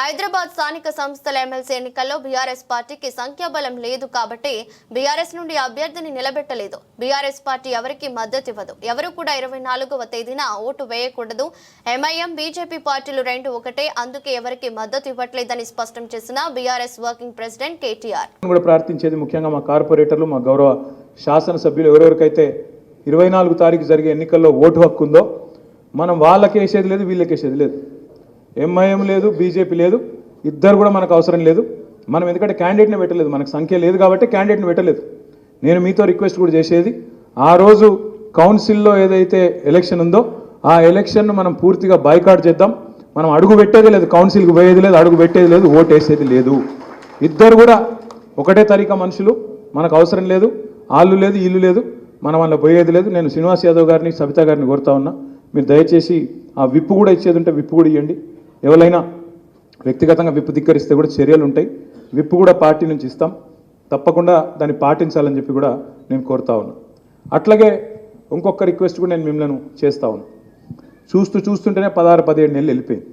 హైదరాబాద్ స్థానిక సంస్థల ఎమ్మెల్సీ ఎన్నికల్లో బీఆర్ఎస్ పార్టీకి సంఖ్యాబలం లేదు కాబట్టి బీఆర్ఎస్ నుండి అభ్యర్థిని నిలబెట్టలేదు. బీఆర్ఎస్ పార్టీ ఎవరికి మద్దతు ఇవ్వదు. ఎవరు కూడా ఇరవై నాలుగవ తేదీన ఓటు వేయకూడదు. ఎంఐఎం బీజేపీ పార్టీలు రెండు ఒకటే. అందుకే ఎవరికి మద్దతు ఇవ్వట్లేదని స్పష్టం చేసిన బీఆర్ఎస్ వర్కింగ్ ప్రెసిడెంట్ కేటీఆర్. కూడా ప్రార్థించేది ముఖ్యంగా మా కార్పొరేటర్లు మా గౌరవ శాసనసభ్యులు ఎవరెవరికైతే ఇరవై నాలుగు తారీఖు జరిగే ఎన్నికల్లో ఓటు హక్కు ఉందో మనం వాళ్ళకి వేసేది లేదు వీళ్ళకి వేసేది లేదు. ఎంఐఎం లేదు బీజేపీ లేదు ఇద్దరు కూడా మనకు అవసరం లేదు. మనం ఎందుకంటే క్యాండిడేట్ని పెట్టలేదు మనకు సంఖ్య లేదు కాబట్టి క్యాండిడేట్ని పెట్టలేదు. నేను మీతో రిక్వెస్ట్ కూడా చేసేది ఆ రోజు కౌన్సిల్లో ఏదైతే ఎలక్షన్ ఉందో ఆ ఎలక్షన్ను మనం పూర్తిగా బైకాట్ చేద్దాం. మనం అడుగు పెట్టేది లేదు కౌన్సిల్కి పోయేది లేదు అడుగు పెట్టేది లేదు ఓటు వేసేది లేదు. ఇద్దరు కూడా ఒకటే తరీకా మనుషులు మనకు అవసరం లేదు ఆళ్ళు లేదు ఇల్లు లేదు మనం వాళ్ళ పోయేది లేదు. నేను శ్రీనివాస్ యాదవ్ గారిని సబితా గారిని కోరుతా ఉన్నా. మీరు దయచేసి ఆ విప్పు కూడా ఇచ్చేది ఉంటే విప్పు కూడా ఇవ్వండి ఎవరైనా వ్యక్తిగతంగా విప్పు ధిక్కరిస్తే కూడా చర్యలు ఉంటాయి. విప్పు కూడా పార్టీ నుంచి ఇస్తాం. తప్పకుండా దాన్ని పాటించాలని చెప్పి కూడా నేను కోరుతా ఉన్నా. అట్లాగే ఇంకొక రిక్వెస్ట్ కూడా నేను మిమ్మల్ని చేస్తా ఉన్నా. చూస్తూ చూస్తుంటేనే పదహారు పదిహేడు నెలలు వెళ్ళిపోయింది.